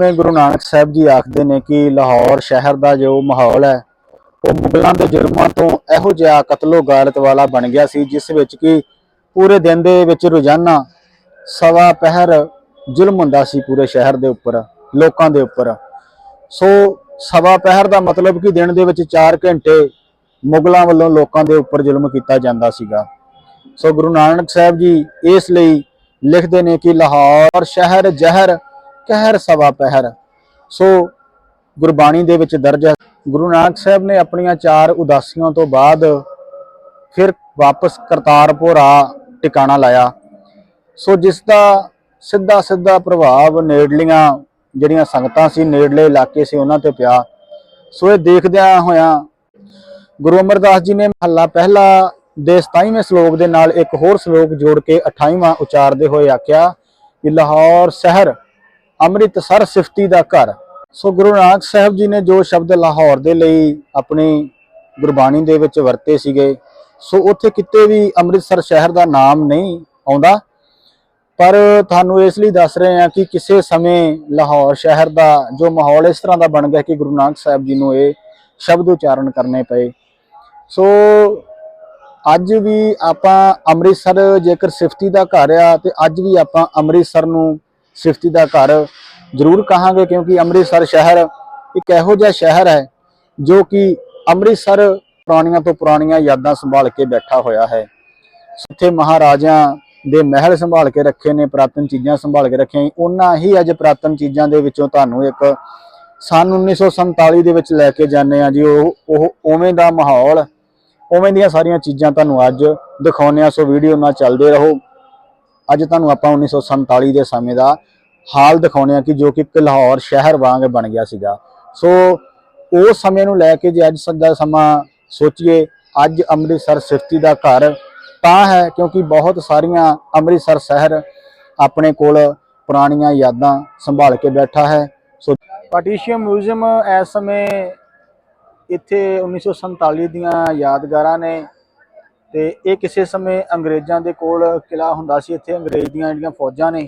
ਜਿਵੇਂ ਗੁਰੂ ਨਾਨਕ ਸਾਹਿਬ ਜੀ ਆਖਦੇ ਨੇ ਕਿ ਲਾਹੌਰ ਸ਼ਹਿਰ ਦਾ ਜੋ ਮਾਹੌਲ ਹੈ, ਉਹ ਮੁਗਲਾਂ ਦੇ ਜੁਰਮਾਂ ਤੋਂ ਇਹੋ ਜਿਹਾ ਕਤਲੋ ਗਾਲਤ ਵਾਲਾ ਬਣ ਗਿਆ ਸੀ, ਜਿਸ ਵਿੱਚ ਕਿ ਪੂਰੇ ਦਿਨ ਦੇ ਵਿੱਚ ਰੋਜ਼ਾਨਾ ਸਵਾ ਪਹਿਰ ਜ਼ੁਲਮ ਹੁੰਦਾ ਸੀ ਪੂਰੇ ਸ਼ਹਿਰ ਦੇ ਉੱਪਰ, ਲੋਕਾਂ ਦੇ ਉੱਪਰ। ਸੋ ਸਵਾ ਪਹਿਰ ਦਾ ਮਤਲਬ ਕਿ ਦਿਨ ਦੇ ਵਿੱਚ 4 ਘੰਟੇ ਮੁਗਲਾਂ ਵੱਲੋਂ ਲੋਕਾਂ ਦੇ ਉੱਪਰ ਜ਼ੁਲਮ ਕੀਤਾ ਜਾਂਦਾ ਸੀਗਾ। ਸੋ ਗੁਰੂ ਨਾਨਕ ਸਾਹਿਬ ਜੀ ਇਸ ਲਈ ਲਿਖਦੇ ਨੇ ਕਿ ਲਾਹੌਰ ਸ਼ਹਿਰ ਜ਼ਹਿਰ ਕਹਿਰ ਸਵਾ ਪਹਿਰ। ਸੋ ਗੁਰਬਾਣੀ ਦੇ ਵਿੱਚ ਦਰਜ ਹੈ, ਗੁਰੂ ਨਾਨਕ ਸਾਹਿਬ ਨੇ ਆਪਣੀਆਂ ਚਾਰ ਉਦਾਸੀਆਂ ਤੋਂ ਬਾਅਦ ਫਿਰ ਵਾਪਸ ਕਰਤਾਰਪੁਰ ਆ ਟਿਕਾਣਾ ਲਾਇਆ। ਸੋ ਜਿਸ ਦਾ ਸਿੱਧਾ ਸਿੱਧਾ ਪ੍ਰਭਾਵ ਨੇੜਲੀਆਂ ਜਿਹੜੀਆਂ ਸੰਗਤਾਂ ਸੀ, ਨੇੜਲੇ ਇਲਾਕੇ ਸੀ, ਉਹਨਾਂ ਤੇ ਪਿਆ। ਸੋ ਇਹ ਦੇਖਦਿਆਂ ਹੋਇਆਂ ਗੁਰੂ ਅਮਰਦਾਸ ਜੀ ਨੇ ਮਹੱਲਾ ਪਹਿਲਾ ਦੇ 27ਵੇਂ ਸ਼ਲੋਕ ਦੇ ਨਾਲ ਇੱਕ ਹੋਰ ਸ਼ਲੋਕ ਜੋੜ ਕੇ 28ਵਾਂ ਉਚਾਰਦੇ ਹੋਏ ਆਖਿਆ ਕਿ ਲਾਹੌਰ ਸ਼ਹਿਰ ਅੰਮ੍ਰਿਤਸਰ ਸਿਫਤੀ ਦਾ ਘਰ। ਸੋ ਗੁਰੂ ਨਾਨਕ ਸਾਹਿਬ ਜੀ ਨੇ ਜੋ ਸ਼ਬਦ ਲਾਹੌਰ ਦੇ ਲਈ ਆਪਣੀ ਗੁਰਬਾਣੀ ਦੇ ਵਿੱਚ ਵਰਤੇ ਸੀਗੇ, ਸੋ ਉੱਥੇ ਕਿਤੇ ਵੀ ਅੰਮ੍ਰਿਤਸਰ ਸ਼ਹਿਰ ਦਾ ਨਾਮ ਨਹੀਂ ਆਉਂਦਾ। ਪਰ ਤੁਹਾਨੂੰ ਇਸ ਲਈ ਦੱਸ ਰਹੇ ਹਾਂ ਕਿ ਕਿਸੇ ਸਮੇਂ ਲਾਹੌਰ ਸ਼ਹਿਰ ਦਾ ਜੋ ਮਾਹੌਲ ਇਸ ਤਰ੍ਹਾਂ ਦਾ ਬਣ ਗਿਆ ਕਿ ਗੁਰੂ ਨਾਨਕ ਸਾਹਿਬ ਜੀ ਨੂੰ ਇਹ ਸ਼ਬਦ ਉਚਾਰਨ ਕਰਨੇ ਪਏ। ਸੋ ਅੱਜ ਵੀ ਆਪਾਂ ਅੰਮ੍ਰਿਤਸਰ ਜੇਕਰ ਸਿਫਤੀ ਦਾ ਘਰ ਆ, ਤੇ ਅੱਜ ਵੀ ਆਪਾਂ ਅੰਮ੍ਰਿਤਸਰ ਨੂੰ ਸਿਫਤੀ ਦਾ ਘਰ ਜ਼ਰੂਰ ਕਹਾਂਗੇ ਕਿਉਂਕਿ ਅੰਮ੍ਰਿਤਸਰ ਸ਼ਹਿਰ ਇੱਕ ਇਹੋ ਜਿਹਾ ਸ਼ਹਿਰ ਹੈ ਜੋ ਕਿ ਅੰਮ੍ਰਿਤਸਰ ਪੁਰਾਣੀਆਂ ਤੋਂ ਪੁਰਾਣੀਆਂ ਯਾਦਾਂ ਸੰਭਾਲ ਕੇ ਬੈਠਾ ਹੋਇਆ ਹੈ। ਇੱਥੇ ਮਹਾਰਾਜਿਆਂ ਦੇ ਮਹਿਲ ਸੰਭਾਲ ਕੇ ਰੱਖੇ ਨੇ, ਪ੍ਰਾਤਨ ਚੀਜ਼ਾਂ ਸੰਭਾਲ ਕੇ ਰੱਖੀਆਂ ਉਹਨਾਂ ਹੀ ਅੱਜ ਪ੍ਰਾਤਨ ਚੀਜ਼ਾਂ ਦੇ ਵਿੱਚੋਂ ਤੁਹਾਨੂੰ ਇੱਕ ਸਨ 1947 ਦੇ ਵਿੱਚ ਲੈ ਕੇ ਜਾਂਦੇ ਆ ਜੀ। ਉਹ ਉਹ ਉਵੇਂ ਦਾ ਮਾਹੌਲ, ਉਵੇਂ ਦੀਆਂ ਸਾਰੀਆਂ ਚੀਜ਼ਾਂ ਤੁਹਾਨੂੰ ਅੱਜ ਦਿਖਾਉਂਦੇ ਆ ਸੋ ਵੀਡੀਓ ਨਾਲ ਚੱਲਦੇ ਰਹੋ। ਅੱਜ ਤੁਹਾਨੂੰ ਆਪਾਂ 1947 ਦੇ ਸਮੇਂ ਦਾ ਹਾਲ ਦਿਖਾਉਂਦੇ ਆ ਕਿ ਜੋ ਕਿ ਇੱਕ ਲਾਹੌਰ ਸ਼ਹਿਰ ਵਾਂਗ ਬਣ ਗਿਆ ਸੀਗਾ। ਸੋ ਉਸ ਸਮੇਂ ਨੂੰ ਲੈ ਕੇ ਜੇ ਅੱਜ ਦਾ ਸਮਾਂ ਸੋਚੀਏ, ਅੱਜ ਅੰਮ੍ਰਿਤਸਰ ਸਿਫਤੀ ਦਾ ਘਰ ਤਾਂ ਹੈ ਕਿਉਂਕਿ ਬਹੁਤ ਸਾਰੀਆਂ ਅੰਮ੍ਰਿਤਸਰ ਸ਼ਹਿਰ ਆਪਣੇ ਕੋਲ ਪੁਰਾਣੀਆਂ ਯਾਦਾਂ ਸੰਭਾਲ ਕੇ ਬੈਠਾ ਹੈ। ਸੋ ਪਾਰਟੀਸ਼ੀਅਨ ਮਿਊਜ਼ੀਅਮ ਇਸ ਸਮੇਂ ਇੱਥੇ 1947 ਦੀਆਂ ਯਾਦਗਾਰਾਂ ਨੇ ਤੇ ਇਹ ਕਿਸੇ ਸਮੇਂ ਅੰਗਰੇਜ਼ਾਂ ਦੇ ਕੋਲ ਕਿਲਾ ਹੁੰਦਾ ਸੀ, ਇੱਥੇ ਅੰਗਰੇਜ਼ ਦੀਆਂ ਜਿਹੜੀਆਂ ਫੌਜਾਂ ਨੇ,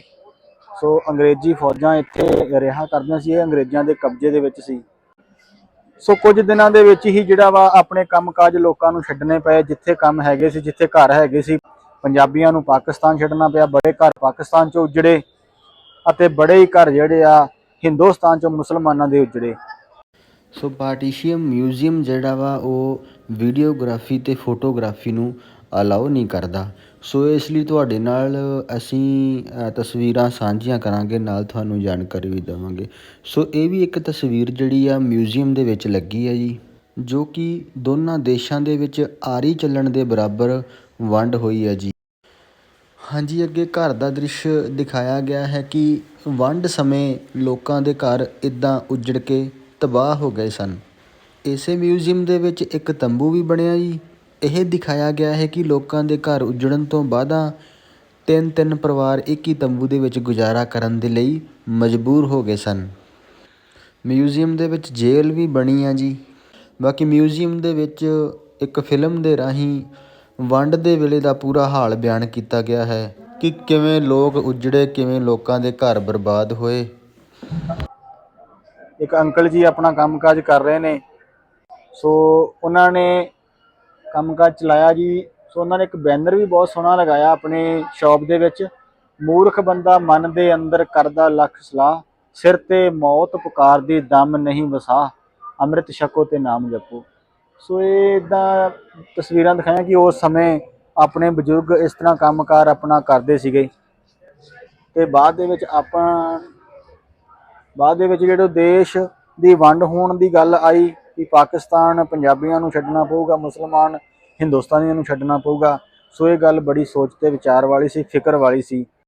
ਸੋ ਅੰਗਰੇਜ਼ੀ ਫੌਜਾਂ ਇੱਥੇ ਰਿਹਾ ਕਰਦੀਆਂ ਸੀ, ਇਹ ਅੰਗਰੇਜ਼ਾਂ ਦੇ ਕਬਜ਼ੇ ਦੇ ਵਿੱਚ ਸੀ। ਸੋ ਕੁਝ ਦਿਨਾਂ ਦੇ ਵਿੱਚ ਹੀ ਜਿਹੜਾ ਵਾ ਆਪਣੇ ਕੰਮਕਾਜ ਲੋਕਾਂ ਨੂੰ ਛੱਡਣੇ ਪਏ, ਜਿੱਥੇ ਕੰਮ ਹੈਗੇ ਸੀ, ਜਿੱਥੇ ਘਰ ਹੈਗੇ ਸੀ, ਪੰਜਾਬੀਆਂ ਨੂੰ ਪਾਕਿਸਤਾਨ ਛੱਡਣਾ ਪਿਆ, ਬੜੇ ਘਰ ਪਾਕਿਸਤਾਨ ਚੋਂ ਉਜੜੇ ਅਤੇ ਬੜੇ ਹੀ ਘਰ ਜਿਹੜੇ ਆ ਹਿੰਦੁਸਤਾਨ ਚੋਂ ਮੁਸਲਮਾਨਾਂ ਦੇ ਉਜੜੇ। ਸੋ ਪਾਰਟੀਸ਼ੀਅਮ ਮਿਊਜ਼ੀਅਮ ਜਿਹੜਾ ਵਾ ਉਹ ਵੀਡੀਓਗ੍ਰਾਫੀ ਅਤੇ ਫੋਟੋਗ੍ਰਾਫੀ ਨੂੰ ਅਲਾਓ ਨਹੀਂ ਕਰਦਾ। ਸੋ ਇਸ ਲਈ ਤੁਹਾਡੇ ਨਾਲ ਅਸੀਂ ਤਸਵੀਰਾਂ ਸਾਂਝੀਆਂ ਕਰਾਂਗੇ, ਨਾਲ ਤੁਹਾਨੂੰ ਜਾਣਕਾਰੀ ਵੀ ਦੇਵਾਂਗੇ। ਸੋ ਇਹ ਵੀ ਇੱਕ ਤਸਵੀਰ ਜਿਹੜੀ ਆ ਮਿਊਜ਼ੀਅਮ ਦੇ ਵਿੱਚ ਲੱਗੀ ਹੈ ਜੀ, ਜੋ ਕਿ ਦੋਨਾਂ ਦੇਸ਼ਾਂ ਦੇ ਵਿੱਚ ਆਰੀ ਚੱਲਣ ਦੇ ਬਰਾਬਰ ਵੰਡ ਹੋਈ ਹੈ ਜੀ। ਹਾਂਜੀ, ਅੱਗੇ ਘਰ ਦਾ ਦ੍ਰਿਸ਼ ਦਿਖਾਇਆ ਗਿਆ ਹੈ ਕਿ ਵੰਡ ਸਮੇਂ ਲੋਕਾਂ ਦੇ ਘਰ ਇਦਾਂ ਉਜੜ ਕੇ ਤਬਾਹ ਹੋ ਗਏ ਸਨ। ਇਸੇ ਮਿਊਜ਼ੀਅਮ ਦੇ ਵਿੱਚ ਇੱਕ ਤੰਬੂ ਵੀ ਬਣਿਆ ਜੀ। ਇਹ ਦਿਖਾਇਆ ਗਿਆ ਹੈ ਕਿ ਲੋਕਾਂ ਦੇ ਘਰ ਉੱਜੜਨ ਤੋਂ ਬਾਅਦਾਂ ਤਿੰਨ ਤਿੰਨ ਪਰਿਵਾਰ ਇੱਕ ਹੀ ਤੰਬੂ ਦੇ ਵਿੱਚ ਗੁਜ਼ਾਰਾ ਕਰਨ ਦੇ ਲਈ ਮਜਬੂਰ ਹੋ ਗਏ ਸਨ। ਮਿਊਜ਼ੀਅਮ ਦੇ ਵਿੱਚ ਜੇਲ੍ਹ ਵੀ ਬਣੀ ਆ ਜੀ। ਬਾਕੀ ਮਿਊਜ਼ੀਅਮ ਦੇ ਵਿੱਚ ਇੱਕ ਫਿਲਮ ਦੇ ਰਾਹੀਂ ਵੰਡ ਦੇ ਵੇਲੇ ਦਾ ਪੂਰਾ ਹਾਲ ਬਿਆਨ ਕੀਤਾ ਗਿਆ ਹੈ ਕਿ ਕਿਵੇਂ ਲੋਕ ਉੱਜੜੇ, ਕਿਵੇਂ ਲੋਕਾਂ ਦੇ ਘਰ ਬਰਬਾਦ ਹੋਏ। ਇੱਕ ਅੰਕਲ ਜੀ ਆਪਣਾ ਕੰਮਕਾਜ ਕਰ ਰਹੇ ਨੇ। ਸੋ ਉਹਨਾਂ ਨੇ ਕੰਮਕਾਜ ਚਲਾਇਆ ਜੀ। ਸੋ ਉਹਨਾਂ ਨੇ ਇੱਕ ਬੈਨਰ ਵੀ ਬਹੁਤ ਸੋਹਣਾ ਲਗਾਇਆ ਆਪਣੇ ਸ਼ਾਪ ਦੇ ਵਿੱਚ। ਮੂਰਖ ਬੰਦਾ ਮਨ ਦੇ ਅੰਦਰ ਕਰਦਾ ਲੱਖ ਸਲਾਹ, ਸਿਰ ਤੇ ਮੌਤ ਪੁਕਾਰਦੀ ਦਮ ਨਹੀਂ ਵਸਾ ਅੰਮ੍ਰਿਤ ਛਕੋ ਤੇ ਨਾਮ ਜਪੋ। ਸੋ ਇਹ ਇਦਾਂ ਤਸਵੀਰਾਂ ਦਿਖਾਈਆਂ ਕਿ ਉਸ ਸਮੇਂ ਆਪਣੇ ਬਜ਼ੁਰਗ ਇਸ ਤਰ੍ਹਾਂ ਕੰਮਕਾਰ ਆਪਣਾ ਕਰਦੇ ਸੀਗੇ। ਤੇ ਬਾਅਦ ਦੇ ਵਿੱਚ ਆਪਾਂ, ਬਾਅਦ ਦੇ ਵਿੱਚ ਜਿਹੜੇ ਦੇਸ਼ ਦੀ ਵੰਡ ਹੋਣ ਦੀ ਗੱਲ ਆਈ ਕਿ ਪਾਕਿਸਤਾਨ ਪੰਜਾਬੀਆਂ ਨੂੰ ਛੱਡਣਾ ਪਊਗਾ, ਮੁਸਲਮਾਨ ਹਿੰਦੁਸਤਾਨੀਆਂ ਨੂੰ ਛੱਡਣਾ ਪਊਗਾ। ਸੋ ਇਹ ਗੱਲ ਬੜੀ ਸੋਚ ਤੇ ਵਿਚਾਰ ਵਾਲੀ ਸੀ, ਫਿਕਰ ਵਾਲੀ ਸੀ।